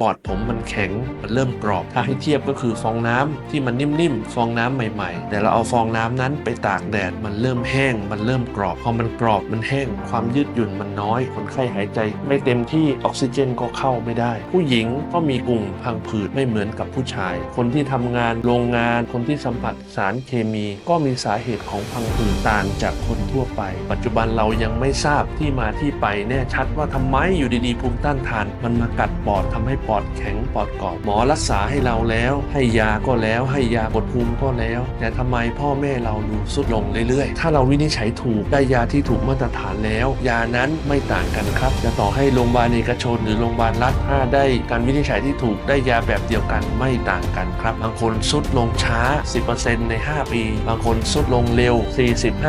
ปอดผมมันแข็ง มันเริ่มกรอบ ถ้าให้เทียบก็คือฟองน้ำที่มันนิ่มๆ ฟองน้ำใหม่ๆ แต่เราเอาฟองน้ำนั้นไปตากแดด มันเริ่มแห้ง มันเริ่มกรอบ พอมันกรอบ มันแห้ง ความยืดหยุ่นมันน้อย คนไข้หายใจ ไม่เต็มที่ออกซิเจนก็เข้าไม่ได้ ผู้หญิงก็มีกลุ่มพังผืดไม่เหมือนกับผู้ชาย คนที่ทำงานโรงงาน คนที่สัมผัสสารเคมี ก็มีสาเหตุของพังผืดต่างจากคนทั่วไป ปัจจุบันเรายังไม่ทราบที่มาที่ไปแน่ชัดว่าทำไมอยู่ดีๆภูมิต้านทาน มันมากัดปอดทำให้ปอดแข็งปอดกรอบหมอรักษาให้เราแล้ว ให้ยาก็แล้ว ให้ยาบดภูมิก็แล้ว แต่ทำไมพ่อแม่เราดูสุดลงเรื่อยๆ ถ้าเราวินิจฉัยถูกได้ยาที่ถูกมาตรฐานแล้ว ยานั้นไม่ต่างกันครับ จะต่อให้โรงพยาบาลเอกชนหรือโรงพยาบาลรัฐถ้าได้การวินิจฉัยที่ถูกได้ยาแบบเดียวกันไม่ต่างกันครับบางคนสุดลงช้า 10%ใน 5 ปี บางคนสุดลงเร็ว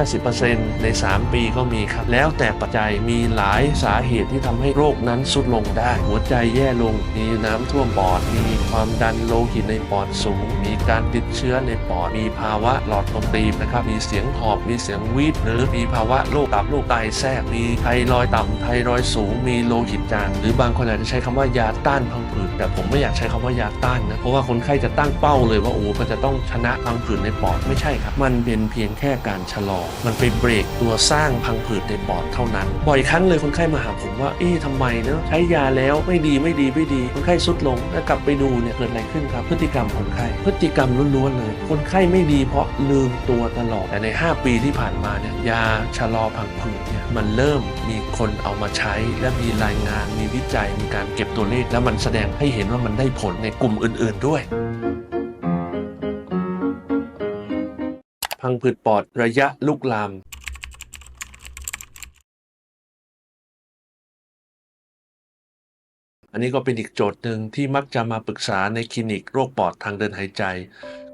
40-50%ใน 3 ปีก็มีครับ แล้วแต่ปัจจัยมีหลายสาเหตุที่ทำให้โรคนั้นสุดลงได้ หัวใจแย่ลงมีน้ำท่วมปอด มีความดันโลหิตในปอดสูง มีการติดเชื้อในปอด มีภาวะหลอดลมตีบนะครับ มีเสียงหอบ มีเสียงวีดหรือมีภาวะโรคตับโรคไตแทรก มีไทรอยต่ำไทรอยสูง มีโลหิตจาง หรือบางคนอาจจะใช้คำว่ายาต้านพัง แต่ผมไม่อยากใช้คำว่ายาต้านนะ เพราะว่าคนไข้จะตั้งเป้าเลยว่าโอ้มันจะต้องชนะพังผืดในปอดไม่ใช่ครับ มันเป็นเพียงแค่การชะลอ มันไปเบรกตัวสร้างพังผืดในปอดเท่านั้นบ่อยครั้งเลยคนไข้มาหาผมว่าเอ๊ะทำไมเนะใช้ยาแล้วไม่ดีไม่ดีไม่ดี คนไข้สุดลงแล้วกลับไปดูเนี่ยเกิดอะไรขึ้นครับ พฤติกรรมคนไข้พฤติกรรมล้วนๆเลย คนไข้ไม่ดีเพราะลืมตัวตลอดแต่ใน 5 ปีที่ผ่านมาเนี่ยยาชะลอพังผืดเนี่ยมันเริ่มมีคนเอามาใช้และมีรายงานมีวิจัยมีการเก็บตัวเลขแล้วมันแสดงให้เห็นว่ามันได้ผลในกลุ่มอื่น ๆด้วย พังผืดปอดระยะลุกลามอันนี้ก็เป็นอีกโจทย์หนึ่งที่มักจะมาปรึกษาในคลินิกโรคปอดทางเดินหายใจ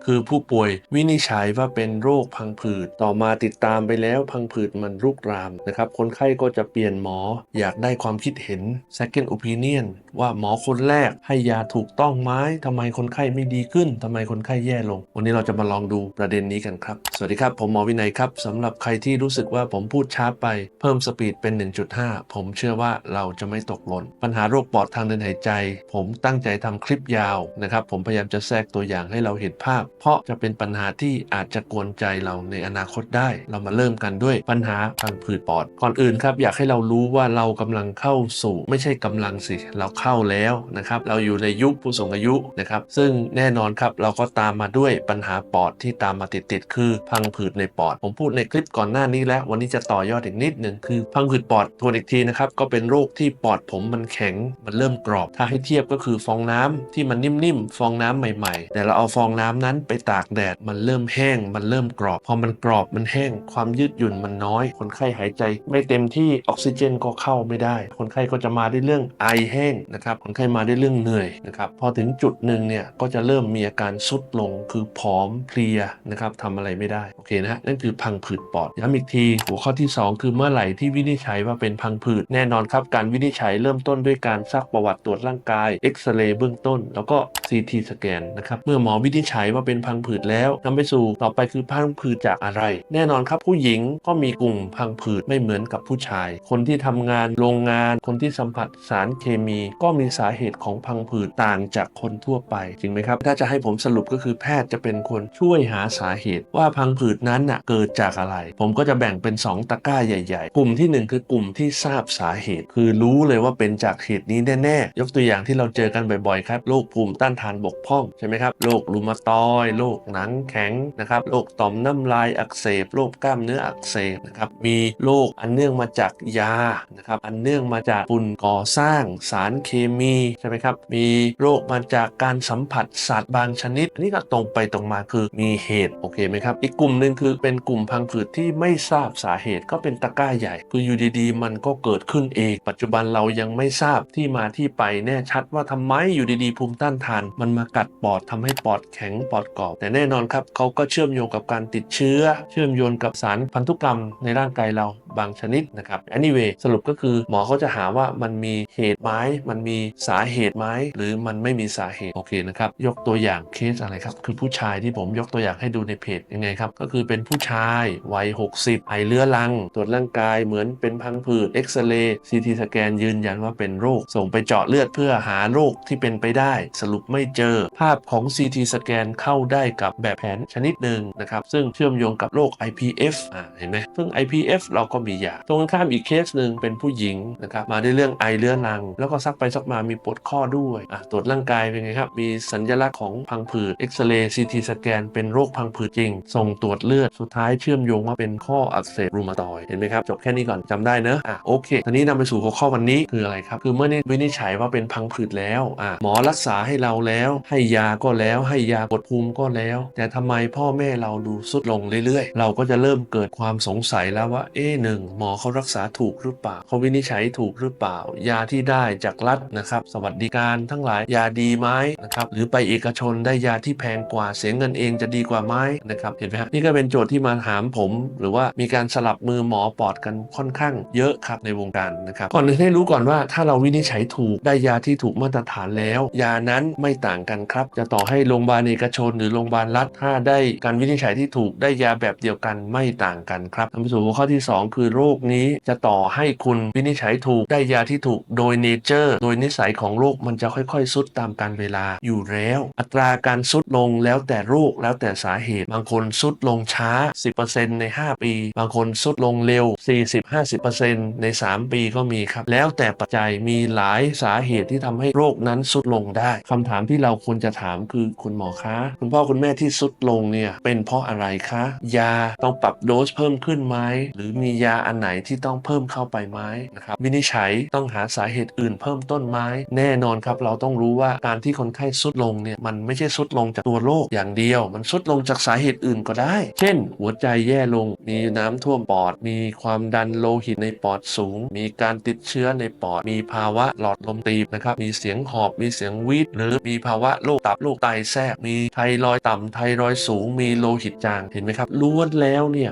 คือผู้ป่วยวินิจฉัยว่าเป็นโรคพังผืด ต่อมาติดตามไปแล้วพังผืดมันรุกรามนะครับ คนไข้ก็จะเปลี่ยนหมอ อยากได้ความคิดเห็น second opinion ว่าหมอคนแรกให้ยาถูกต้องไหมทำไมคนไข้ไม่ดีขึ้นทำไมคนไข้แย่ลง วันนี้เราจะมาลองดูประเด็นนี้กันครับ สวัสดีครับ ผมหมอวินัยครับสำหรับใครที่รู้สึกว่าผมพูดช้าไป เพิ่มสปีดเป็น 1.5 ผมเชื่อว่าเราจะไม่ตกหล่นปัญหาโรคปอดทางเดินหายใจ ผมตั้งใจทำคลิปยาวนะครับผมพยายามจะแทรกตัวอย่างให้เราเห็นภาพเพราะจะเป็นปัญหาที่อาจจะกวนใจเราในอนาคตได้ เรามาเริ่มกันด้วยปัญหาพังผืดปอด ก่อนอื่นครับอยากให้เรารู้ว่าเรากำลังเข้าสู่ ไม่ใช่กำลังสิ เราเข้าแล้วนะครับ เราอยู่ในยุคผู้สูงอายุนะครับ ซึ่งแน่นอนครับเราก็ตามมาด้วยปัญหาปอดที่ตามมาติดๆคือพังผืดในปอด ผมพูดในคลิปก่อนหน้านี้แล้ว วันนี้จะต่อยอดอีกนิดหนึ่งคือพังผืดปอดทวนอีกทีนะครับก็เป็นโรคที่ปอดผมมันแข็งมันเริ่มกรอบ ถ้าให้เทียบก็คือฟองน้ำที่มันนิ่มๆฟองน้ำใหม่ๆ แต่เราเอาฟองน้ำนั้นไปตากแดดมันเริ่มแห้ง มันเริ่มกรอบ พอมันกรอบมันแห้ง ความยืดหยุ่นมันน้อย คนไข้หายใจ ไม่เต็มที่ออกซิเจนก็เข้าไม่ได้ คนไข้ก็จะมาด้วยเรื่องไอแห้งนะครับคนไข้มาด้วยเรื่องเหนื่อยนะครับพอถึงจุดหนึ่งเนี่ยก็จะเริ่มมีอาการสุดลงคือผอมเพลียนะครับทำอะไรไม่ได้โอเคนะนั่นคือพังผืดปอดย้ำอีกทีหัวข้อที่ 2 คือเมื่อไหร่ที่วินิจฉัยว่าเป็นพังผืดแน่นอนครับการวินิจฉัยเริ่มต้นด้วยการซักประวัติตรวจร่างกายเอ็กซเรย์เบื้องต้น แล้วก็ CT สแกนนะครับเมื่อหมอวินิจฉัยว่าเป็นพังผืดแล้วนำไปสู่ต่อไปคือพังผืดจากอะไร แน่นอนครับผู้หญิงก็มีกลุ่มพังผืดไม่เหมือนกับผู้ชาย คนที่ทำงานโรงงาน คนที่สัมผัสสารเคมี ก็มีสาเหตุของพังผืดต่างจากคนทั่วไปจริงไหมครับ ถ้าจะให้ผมสรุปก็คือแพทย์จะเป็นคนช่วยหาสาเหตุ ว่าพังผืดนั้นน่ะเกิดจากอะไร ผมก็จะแบ่งเป็น 2 ตะกร้าใหญ่ ๆ กลุ่มทีหนึ่1 คือกลุ่มที่ทราบสาเหตุ คือรู้เลยว่าเป็นจากเหตุนี้แน่ๆยกตัวอย่างที่เราเจอกันบ่อยๆครับโรคภูมิต้านทานบกพร่องใช่ไหมครับโรครูมาตอยด์โรคหนังแข็งนะครับโรคต่อมน้ำลายอักเสบโรคกล้ามเนื้ออักเสบนะครับมีโรคอันเนื่องมาจากยานะครับอันเนื่องมาจากฝุ่นก่อสร้างสารเคมีใช่ไหมครับมีโรคมาจากการสัมผัสสัตว์บางชนิดอันนี้ก็ตรงไปตรงมาคือมีเหตุโอเคไหมครับอีกกลุ่มหนึ่งคือเป็นกลุ่มพังผืดที่ไม่ทราบสาเหตุก็เป็นตะกร้าใหญ่ คืออยู่ดีๆ มันก็เกิดขึ้นเอง ปัจจุบันเรายังไม่ทราบที่มาที่ไปแน่ชัดว่าทำไมอยู่ดีๆ ภูมิต้านทาน มันมากัดปอดทำให้ปอดแข็งปอดกอบ แต่แน่นอนครับเขาก็เชื่อมโยงกับการติดเชื้อ เชื่อมโยงกับสารพันธุกรรมในร่างกายเราบางชนิดนะครับ anyway สรุปก็คือหมอเขาจะหาว่ามันมีเหตุไหมมันมีสาเหตุไหมหรือมันไม่มีสาเหตุโอเคนะครับยกตัวอย่างเคสอะไรครับคือผู้ชายที่ผมยกตัวอย่างให้ดูในเพจยังไงครับก็คือเป็นผู้ชายวัย 60ไอเรื้อรัง ตรวจร่างกายเหมือนเป็นพังผืดเอ็กซเรย์ซีทีสแกนยืนยันว่าเป็นโรค ส่งไปเจาะเลือดเพื่อหาโรคที่เป็นไปได้ สรุปไม่เจอ ภาพของ CT สแกนเข้าได้กับแบบแผนชนิดหนึ่งนะครับซึ่งเชื่อมโยงกับโรค IPF อ่าเห็นไหมซึ่ง IPF เราก็มียาตรงข้ามอีกเคสหนึ่งเป็นผู้หญิงนะครับมาด้วยเรื่องไอเรื้อรัง แล้วก็ซักไปซักมามีปวดข้อด้วยอะตรวจร่างกายเป็นไงครับ มีสัญลักษณ์ของพังผืดเอ็กซเรย์ซีทีสแกนเป็นโรคพังผืดจริง ส่งตรวจเลือดสุดท้ายเชื่อมโยงว่าเป็นข้ออักเสบรูมาตอยเห็นไหมครับ จบแค่นี้ก่อนจำได้เนอะอะโอเคทีนี้นำไปสู่หัวข้อวันนี้คืออะไรครับ คือเมื่อนี้วินิจฉัยว่าเป็นพังผืดแล้วอะหมอรักษาให้เราแล้ว ให้ยาก็แล้วให้ยากดภูมิก็แล้ว แต่ทำไมพ่อแม่เราดูสุดลงเรื่อยๆ เราก็จะเริ่มเกิดความสงสัยแล้วว่าเอ๊หนึ่งหมอเขารักษาถูกหรือเปล่าเขาวินิจฉัยถูกหรือเปล่า ยาที่ได้จากรัฐนะครับ สวัสดิการทั้งหลายยาดีไหมนะครับหรือไปเอกชนได้ยาที่แพงกว่าเสียเงินเองจะดีกว่าไหมนะครับเห็นไหมครับนี่ก็เป็นโจทย์ที่มาถามผม หรือว่ามีการสลับมือหมอปอดกันค่อนข้างเยอะครับในวงการนะครับก่อนอื่นให้รู้ก่อนว่าถ้าเราวินิจฉัยถูกได้ยาที่ถูกมาตรฐานแล้ว ยานั้นไม่ต่างกันครับ จะต่อให้โรงพยาบาลเอกชนหรือโรงพยาบาลรัฐถ้าได้การวินิจฉัยที่ถูกได้ยาแบบเดียวกันไม่ต่างกันครับนำไปสู่หัวข้อที่ 2 คือโรคนี้จะต่อให้คุณวินิจฉัยถูกได้ยาที่ถูกโดยเนเจอร์โดยนิสัยของโรคมันจะค่อยๆสุดตามการเวลาอยู่แล้ว อัตราการสุดลงแล้วแต่โรคแล้วแต่สาเหตุ บางคนสุดลงช้า 10%ใน 5 ปี บางคนสุดลงเร็ว 40-50%ใน 3 ปีก็มีครับ แล้วแต่ปัจจัยมีหลายสาเหตุที่ทำให้โรคนั้นสุดลงได้คำถามที่เราควรจะถามคือคุณหมอคะคุณพ่อคุณแม่ที่สุดลงเนี่ยเป็นเพราะอะไรคะ ยาต้องปรับโดสเพิ่มขึ้นไหมหรือมียาอันไหนที่ต้องเพิ่มเข้าไปไหมนะครับวินิจฉัยต้องหาสาเหตุอื่นเพิ่มต้นไหมแน่นอนครับ เราต้องรู้ว่าการที่คนไข้สุดลงเนี่ยมันไม่ใช่สุดลงจากตัวโรคอย่างเดียว มันสุดลงจากสาเหตุอื่นก็ได้ เช่น หัวใจแย่ลง มีน้ำท่วมปอด มีความดันโลหิตในปอดสูง มีการติดเชื้อในปอด มีภาวะหลอดลมตีบนะครับมีเสียงหอบมีเสียงวีดหรือมีภาวะโรคตับโรคไตแทรกมีไทรอยต่ำไทรอยสูงมีโลหิตจางเห็นไหมครับล้วนแล้วเนี่ย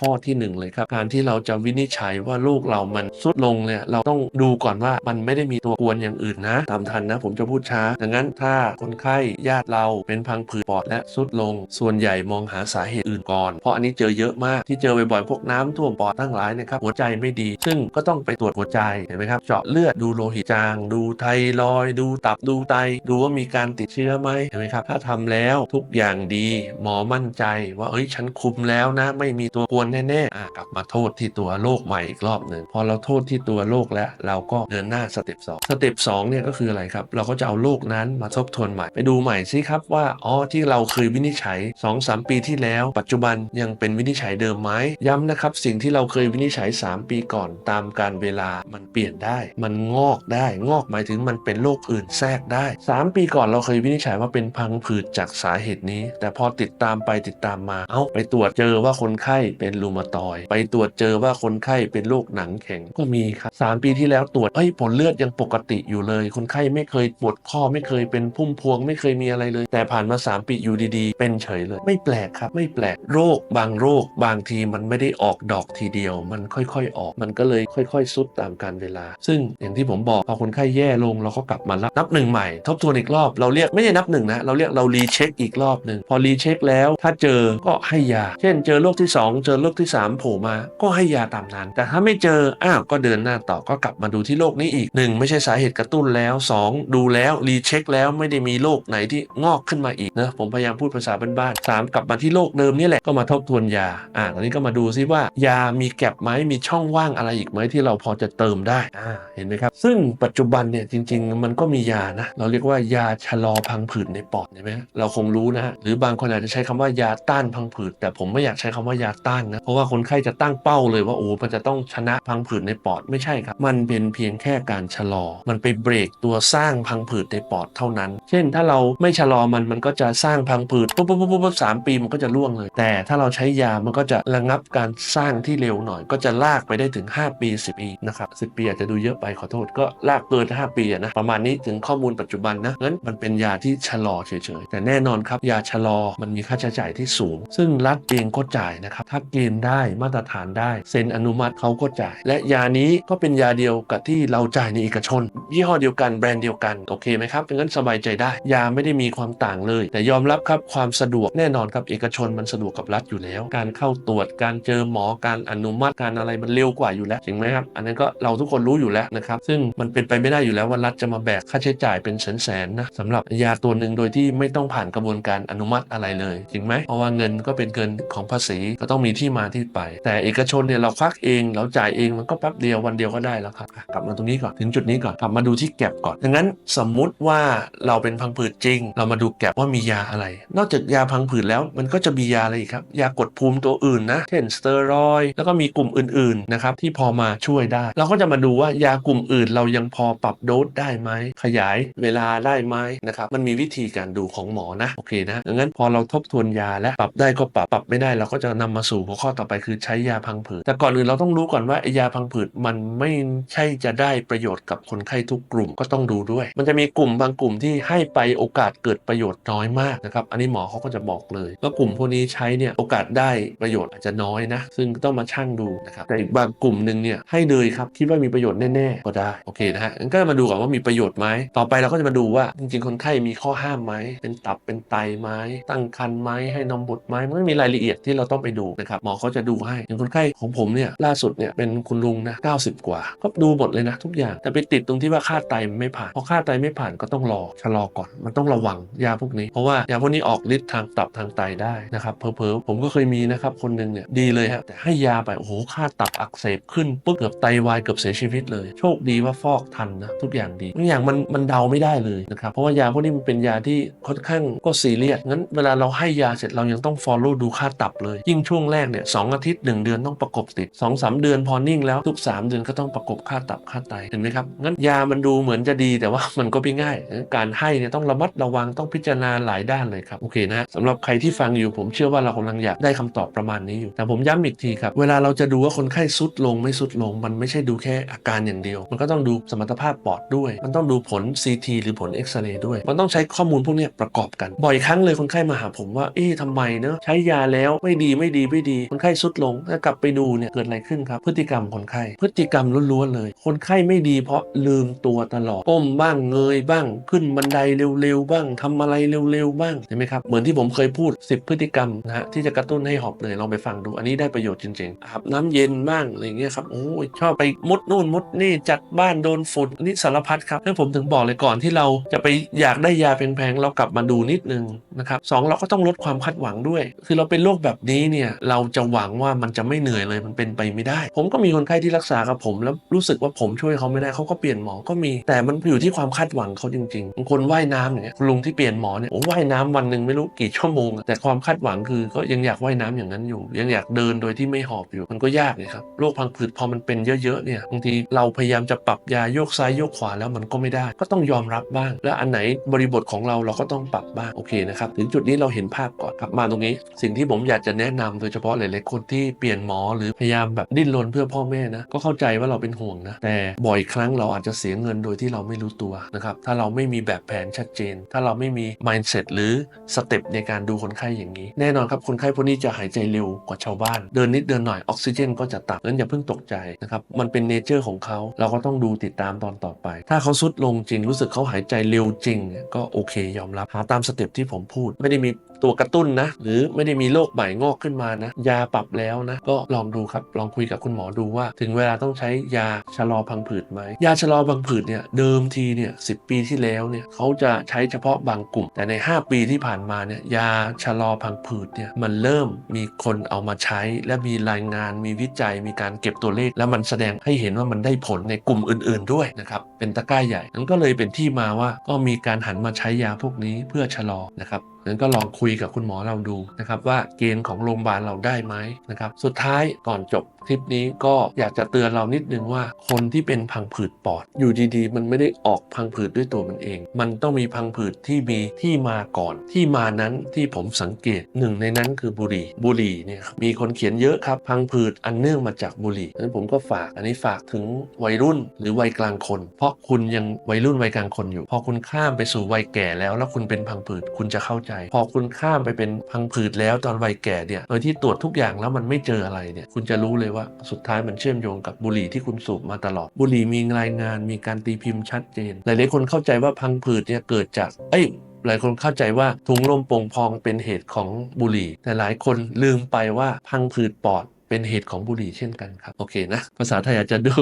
ข้อที่หนึ่งเลยครับ การที่เราจะวินิจฉัยว่าลูกเรามันสุดลงเนี่ยเราต้องดูก่อนว่ามันไม่ได้มีตัวกวนอย่างอื่นนะ ตามทันนะ ผมจะพูดช้า ดังนั้นถ้าคนไข้ญาติเราเป็นพังผืดปอดและสุดลง ส่วนใหญ่มองหาสาเหตุอื่นก่อน เพราะอันนี้เจอเยอะมากที่เจอบ่อยๆพวกน้ำท่วมปอดทั้งหลายนะครับหัวใจไม่ดี ซึ่งก็ต้องไปตรวจหัวใจเห็นไหมครับเจาะเลือดดูโลหิตจาง ดูไทรอยด์ดูตับดูไต ดูว่ามีการติดเชื้อไหมเห็นไหมครับ ถ้าทำแล้วทุกอย่างดี หมอมั่นใจว่าเอ้ยฉันคุมแล้วนะ ไม่มีตัวกวนแน่ๆกลับมาโทษที่ตัวโรคใหม่อีกรอบหนึ่งพอเราโทษที่ตัวโรคแล้วเราก็เดินหน้าสเต็ปสองสเต็ปสองเนี่ยก็คืออะไรครับ เราก็จะเอาโรคนั้นมาทบทวนใหม่ ไปดูใหม่สิครับว่าอ๋อที่เราเคยวินิจฉัย 2-3 ปีที่แล้ว ปัจจุบันยังเป็นวินิจฉัยเดิมไหมย้ำนะครับ สิ่งที่เราเคยวินิจฉัย 3 ปีก่อนตามการเวลามันเปลี่ยนได้ มันงอกได้งอกหมายถึงมันเป็นโรคอื่นแทรกได้ 3 ปีก่อนเราเคยวินิจฉัยว่าเป็นพังผืดจากสาเหตุนี้ แต่พอติดตามไปติดตามมาเอ้าไปตรวจเจอว่าคนไข้เป็นรูมาตอย ไปตรวจเจอว่าคนไข้เป็นโรคหนังแข็งก็มีครับสามปีที่แล้วตรวจเอ้ยผลเลือดยังปกติอยู่เลย คนไข้ไม่เคยปวดข้อไม่เคยเป็นพุ่มพวง ไม่เคยมีอะไรเลย แต่ผ่านมา 3 ปีอยู่ดีๆ เป็นเฉยเลย ไม่แปลกครับ ไม่แปลกโรคบางโรค บางทีมันไม่ได้ออกดอกทีเดียว มันค่อยๆออก มันก็เลยค่อยๆสุดตามการเวลา ซึ่งอย่างที่ผมบอกพอคนไข้แย่ลงเราก็กลับมารับนับหนึ่งใหม่ ทบทวนอีกรอบเราเรียกไม่ใช่นับหนึ่งนะเราเรียกเรารีเช็คอีกรอบหนึ่งพอรีเช็คแล้วถ้าเจอก็ให้ยา เช่น เจอโรคที่ 2 เจอโรคที่3โผล่มาก็ให้ยาตามนั้น แต่ถ้าไม่เจออ้าวก็เดินหน้าต่อก็กลับมาดูที่โรคนี้อีก 1 ไม่ใช่สาเหตุกระตุ้นแล้ว 2 ดูแล้วรีเช็คแล้วไม่ได้มีโรคไหนที่งอกขึ้นมาอีกนะผมพยายามพูดภาษาบ้านๆสามกลับมาที่โรคเดิมนี่แหละก็มาทบทวนยาอ่าตอนนี้ก็มาดูซิว่ายามีแก็บไหมมีช่องว่างอะไรอีกไหมที่เราพอจะเติมได้อ่าเห็นไหมครับ ซึ่งปัจจุบันเนี่ยจริง ๆ มันก็มียานะเราเรียกว่ายาชะลอพังผืดในปอดเห็นไหมเราคงรู้นะหรือบางคนอาจจะใช้คำว่ายาต้านพังผืดแต่ผมไม่อยากใช้คำว่ายาต้านนะเพราะว่าคนไข้จะตั้งเป้าเลยว่าโอ้มันจะต้องชนะพังผืดในปอดไม่ใช่ครับ มันเป็นเพียงแค่การชะลอ มันไปเบรกตัวสร้างพังผืดในปอดเท่านั้น เช่น ถ้าเราไม่ชะลอมันมันก็จะสร้างพังผืดปุ๊บปุ๊บปุ๊บปุ๊บสามปีมันก็จะล่วงเลย แต่ถ้าเราใช้ยามันก็จะระงับการสร้างที่เร็วหน่อย ก็จะลากไปได้ถึง 5 ปี 10 ปีนะครับ10ปีอาจจะดูเยอะไปขอโทษก็ลากเกิน 5 ปีนะประมาณนี้ถึงข้อมูลปัจจุบันนะงั้นมันเป็นยาที่ชะลอเฉยๆแต่แน่นอนครับยาชะลอมันมีค่าใช้จ่ายที่สูง ซึ่งรัฐเองก็จ่ายนะครับถ้าเกณฑ์ได้มาตรฐานได้ เซ็นอนุมัติเขาก็จ่าย และยานี้ก็เป็นยาเดียวกับที่เราจ่ายในเอกชน ยี่ห้อเดียวกันแบรนด์เดียวกันโอเคไหมครับงั้นสบายใจได้ ยาไม่ได้มีความต่างเลย แต่ยอมรับครับความสะดวกแน่นอนครับเอกชนมันสะดวกกับรัฐอยู่แล้ว การเข้าตรวจการเจอหมอการอนุมัติการอะไรมันเร็วกว่าอยู่แล้วจริงไหมครับอันนั้นก็เราทุกคนรู้อยู่แล้วนะครับซึ่งมันเป็นไปไม่ได้อยู่แล้วว่ารัฐจะมาแบกค่าใช้จ่ายเป็นแสนๆนะสำหรับยาตัวหนึ่งโดยที่ไม่ต้องผ่านกระบวนการอนุมัติอะไรเลยจริงไหมเพราะว่าเงินก็เป็นเงินของภาษีก็ต้องมีที่มาที่ไป แต่เอกชนเนี่ยเราควักเองเราจ่ายเองมันก็แป๊บเดียววันเดียวก็ได้แล้วครับกลับมาตรงนี้ก่อนถึงจุดนี้ก่อนกลับมาดูที่แก็บก่อนดังนั้นสมมุติว่าเราเป็นพังผืดจริง เรามาดูแก็บว่ามียาอะไร นอกจากยาพังผืดแล้วมันก็จะมียาอะไรอีกครับ ยากดภูมิตัวอื่นนะเช่นสเตียรอยแล้วก็มีกลุ่มอื่นๆนะครับที่พอมาช่วยได้ เราก็จะมาดูว่ายากลุ่มอื่น เรายังพอปรับโดสได้ไหมขยายเวลาได้ไหมนะครับมันมีวิธีการดูของหมอนะโอเคนะดังนั้นพอเราทบทวนยาและปรับได้ก็ปรับปรับไม่ได้เราก็จะนำมาสู่หัวข้อต่อไปคือใช้ยาพังผืด แต่ก่อนอื่นเราต้องรู้ก่อนว่าไอยาพังผืดมันไม่ใช่จะได้ประโยชน์กับคนไข้ทุกกลุ่มก็ต้องดูด้วย มันจะมีกลุ่มบางกลุ่มที่ให้ไปโอกาสเกิดประโยชน์น้อยมากนะครับ อันนี้หมอเขาก็จะบอกเลย ว่ากลุ่มพวกนี้ใช้เนี่ยโอกาสได้ประโยชน์อาจจะน้อยนะ ซึ่งต้องมาชั่งดูนะครับ แต่อีกบางกลุ่มหนึ่งเนี่ยให้เลยครับคิดว่ามีประโยชน์แน่ๆก็ได้โอเคนะฮะงั้นก็มาดูก่อนว่ามีประโยชน์ไหมต่อไปเราก็จะมาดูว่าจริงๆคนไข้มีข้อห้ามไหมเป็นตับเป็นไตไหมตั้งครรภ์ไหมให้นมบุตรไหมมันก็มีรายละเอียดที่เราต้องไปดูนะครับหมอเขาจะดูให้ อย่างคนไข้ของผมเนี่ยล่าสุดเนี่ยเป็นคุณลุงนะ90 กว่า ก็ดูหมดเลยนะทุกอย่าง แต่ไปติดตรงที่ว่าค่าไตมันไม่ผ่านพอค่าไตไม่ผ่านก็ต้องรอชะลอก่อน มันต้องระวังยาพวกนี้ เพราะว่ายาพวกนี้ออกฤทธิ์ทางตับทางไตได้นะครับเพอๆผมก็เคยมีนะครับคนหนึ่งเนี่ยดีเลยฮะแต่ให้ยาไปโอ้โหค่าตับอักเสบขึ้นปุ๊บเกือบไตวายเกือบเสียชีวิตเลย โชคดีว่าฟอกทันนะทุกอย่างดีทุกอย่างมันมันเดาไม่ได้เลยนะครับเพราะว่ายาพวกนี้มันเป็นยาที่ค่อนข้างก็ซีเรียสงั้นเวลาเราให้ยาเสร็จเรายังต้อง follow ดูค่าตับเลยยิ่งช่วงแรกเนี่ยสองอาทิตย์หนึ่งเดือนต้องประกบติด2อสเดือนพอนิ่งแล้วทุก 3 เดือนก็ต้องประกบค่าตับค่าไตเห็นไหมครับงั้นยามันดูเหมือนจะดีแต่ว่ามันก็ไม่ง่าย การให้เนี่ยต้องระมัดระวังต้องพิจารณาหลายด้านเลยครับโอเคนะสำหรับใครที่ฟังอยู่ผมเชื่อว่าเรากำลังอยากได้คำตอบประมาณนี้อยู่ แต่ผมย้ำอีกทีครับเวลาเราจะดูว่าคนไข้สุดลงไม่สุดลง มันไม่ใช่ดูแค่อาการอย่างเดียว มันก็ต้องดูสมรรถภาพปอดด้วย มันต้องดูผล CT หรือผลเอ็กซเรย์ด้วย มันต้องใช้ข้อมูลพวกนี้ประกอบกัน บ่อยครั้งเลยคนไข้มาหาผมว่าเอ๊ะทำไมเนอะใช้ยาแล้วไม่ดีไม่ดีไม่ดีคนไข้สุดลงถ้ากลับไปดูเนี่ยเกิดอะไรขึ้นครับ พฤติกรรมคนไข้พฤติกรรมล้วนๆเลย คนไข้ไม่ดีเพราะลืมตัวตลอดก้มบ้างเงยบ้าง ขึ้นบันไดเร็วๆบ้างทำอะไรเร็วๆบ้างเห็นไหมครับเหมือนที่ผมเคยพูด 10 พฤติกรรมนะฮะที่จะกระตุ้นให้หอบเหนื่อยลองไปฟังดูอันนี้ได้ประโยชน์จริงๆอาบน้ำเย็นบ้างอะไรเงี้ยครับโอ้ยชอบไปมุดนู่นมุดนี่จัดบ้านโดนฝุ่นอันนี่สารพัดครับนั่นผมถึงบอกเลยก่อนที่เราจะไปอยากได้ยาแพงๆเรากลับมาดูนิดนึงนะครับสองเราก็ต้องลดความคาดหวังด้วย คือเราเป็นโรคแบบนี้เนี่ยเราจะหวังว่ามันจะไม่เหนื่อยเลยมันเป็นไปไม่ได้ ผมก็มีคนไข้ที่รักษากับผมแล้วรู้สึกว่าผมช่วยเขาไม่ได้เขาก็เปลี่ยนหมอก็มี แต่มันอยู่ที่ความคาดหวังเขาจริงๆบางคนว่ายน้ำอย่างเงี้ยคุณลุงที่เปลี่ยนหมอเนี่ยโอ้ว่ายน้ำวันหนึ่งไม่รู้กี่ชั่วโมง แต่ความคาดหวังคือก็ยังอยากว่ายน้ำอย่างนั้นอยู่ ยังอยากเดินโดยที่ไม่หอบอยู่มันก็ยากเลยครับโรคพังผืดพอมันเป็นเยอะๆเนี่ยบางทีเราพยายามจะปรับยาโยกซ้ายโยกขวาแล้วมันก็ไม่ได้ ก็ต้องยอมรับบ้าง และอันไหนบริบทของเราเราก็ต้องปรับบ้างโอเคนะครับถึงจุดนี้เราเห็นภาพก่อนกลับมาตรงนี้ สิ่งที่ผมอยากจะแนะนำโดยเฉพาะหลลายๆคนที่เปลี่ยนหมอหรือพยายามแบบดิ้นรนเพื่อพ่อแม่นะก็เข้าใจว่าเราเป็นห่วงนะแต่บ่อยครั้งเราอาจจะเสียเงินโดยที่เราไม่รู้ตัวนะครับถ้าเราไม่มีแบบแผนชัดเจน ถ้าเราไม่มี mindset หรือสเต็ปในการดูคนไข้อย่างนี้ แน่นอนครับคนไข้พวกนี้จะหายใจเร็วกว่าชาวบ้าน เดินนิดเดินหน่อยออกซิเจน ก็จะต่ำนั้นอย่าเพิ่งตกใจนะครับมันเป็นเนเจอร์ของเขาเราก็ต้องดูติดตามตอนต่อไป ถ้าเขาสุดลงจริงรู้สึกเขาหายใจเร็วจริง ก็โอเคยอมรับหาตามสเต็ปที่ผมพูด ไม่ได้มีตัวกระตุ้นนะหรือไม่ได้มีโรคใหม่งอกขึ้นมานะยาปรับแล้วนะ ก็ลองดูครับ ลองคุยกับคุณหมอดูว่า ถึงเวลาต้องใช้ยาชะลอพังผืดไหม ยาชะลอพังผืดเนี่ยเดิมทีเนี่ยสิปีที่แล้วเนี่ยเขาจะใช้เฉพาะบางกลุ่ม แต่ใน 5 ปีที่ผ่านมาเนี่ยยาชะลอพังผืดเนี่ยมันเริ่มมีคนเอามาใช้ และมีรายงานมีวิจัยมีการเก็บตัวเลข แล้วมันแสดงให้เห็นว่ามันได้ผลในกลุ่มอื่น ๆ ด้วยนะครับเป็นตะกร้าใหญ่นั้นก็เลยเป็นที่มาว่าก็มีการหันมาใช้ยาพวกนี้เพื่อชะลอนะครับงั้นก็ลองคุยกับคุณหมอเราดูนะครับว่าเกณฑ์ของโรงพยาบาลเราได้ไหมนะครับสุดท้ายก่อนจบคลิปนี้ก็อยากจะเตือนเรานิดนึงว่า คนที่เป็นพังผืดปอด อยู่ดีๆ มันไม่ได้ออกพังผืดด้วยตัวมันเอง มันต้องมีพังผืดที่มีที่มาก่อน ที่มานั้นที่ผมสังเกตหนึ่งในนั้นคือบุหรี่บุหรี่เนี่ยมีคนเขียนเยอะครับ พังผืดอันเนื่องมาจากบุหรี่นั้นผมก็ฝากอันนี้ฝากถึงวัยรุ่นหรือวัยกลางคน เพราะคุณยังวัยรุ่นวัยกลางคนอยู่ พอคุณข้ามไปสู่วัยแก่แล้ว แล้วคุณเป็นพังผืดคุณจะเข้าใจพอคุณข้ามไปเป็นพังผืดแล้วตอนวัยแก่เนี่ยโดยที่ตรวจทุกอย่างแล้วมันไม่เจออะไรเนี่ยคุณจะรู้เลยว่าสุดท้ายมันเชื่อมโยงกับบุหรี่ที่คุณสูบมาตลอด บุหรี่มีรายงานมีการตีพิมพ์ชัดเจน หลายๆคนเข้าใจว่าพังผืดเนี่ยเกิดจากเอ้ยหลายคนเข้าใจว่าถุงลมโป่งพองเป็นเหตุของบุหรี่ แต่หลายคนลืมไปว่าพังผืดปอด เป็นเหตุของบุหรี่เช่นกันครับ โอเคนะ ภาษาไทยอาจจะดู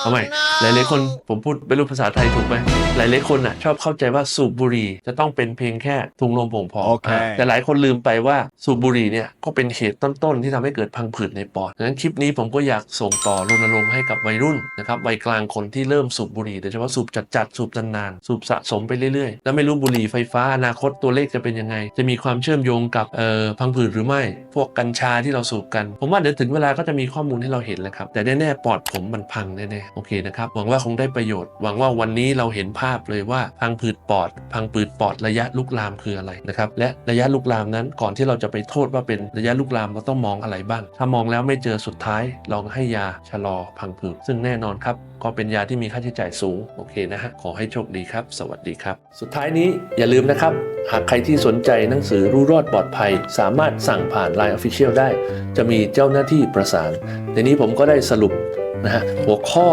เอาใหม่หลายๆคนผมพูดไม่รู้ภาษาไทยถูกไหมหลายๆคนอะชอบเข้าใจว่าสูบบุหรี่จะต้องเป็นเพียงแค่ถุงลมโป่งพองโอเคอะแต่หลายคนลืมไปว่าสูบบุหรี่เนี่ยก็เป็นเหตุต้นๆที่ทำให้เกิดพังผืดในปอดดังนั้นคลิปนี้ผมก็อยากส่งต่อรณรงค์ให้กับวัยรุ่นนะครับวัยกลางคนที่เริ่มสูบบุหรี่โดยเฉพาะสูบจัดๆสูบนานๆสูบสะสมไปเรื่อยๆ แล้วไม่รู้บุหรี่ไฟฟ้าอนาคตตัวเลขจะเป็นยังไง จะมีความเชื่อมโยงกับเอ่อพังผืดหรือไม่ พวกกัญชาที่เราสูบกัน ผมว่าเดี๋ยวถึงเวลาก็จะมีข้อมูลให้เราเห็นแหละครับ แต่แน่ๆปอดผมมันพังแน่ๆโอเคนะครับหวังว่าคงได้ประโยชน์หวังว่าวันนี้เราเห็นภาพเลยว่าพังผืดปอด พังผืดปอดระยะลุกลามคืออะไรนะครับและระยะลุกลามนั้นก่อนที่เราจะไปโทษว่าเป็นระยะลุกลามเราต้องมองอะไรบ้าง ถ้ามองแล้วไม่เจอสุดท้ายลองให้ยาชะลอพังผืดซึ่งแน่นอนครับก็เป็นยาที่มีค่าใช้จ่ายสูง โอเคนะฮะ ขอให้โชคดีครับ สวัสดีครับ สุดท้ายนี้อย่าลืมนะครับ หากใครที่สนใจหนังสือรู้รอดปลอดภัย สามารถสั่งผ่าน Line Official ได้ จะมีเจ้าหน้าที่ประสาน ในนี้ผมก็ได้สรุปนะฮะหัวข้อ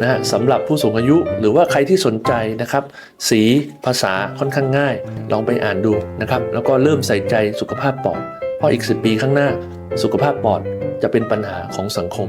นะฮะสำหรับผู้สูงอายุหรือว่าใครที่สนใจนะครับ สีภาษาค่อนข้างง่าย ลองไปอ่านดูนะครับ แล้วก็เริ่มใส่ใจสุขภาพปอดเพราะอีก 10 ปีข้างหน้าสุขภาพปอดจะเป็นปัญหาของสังคม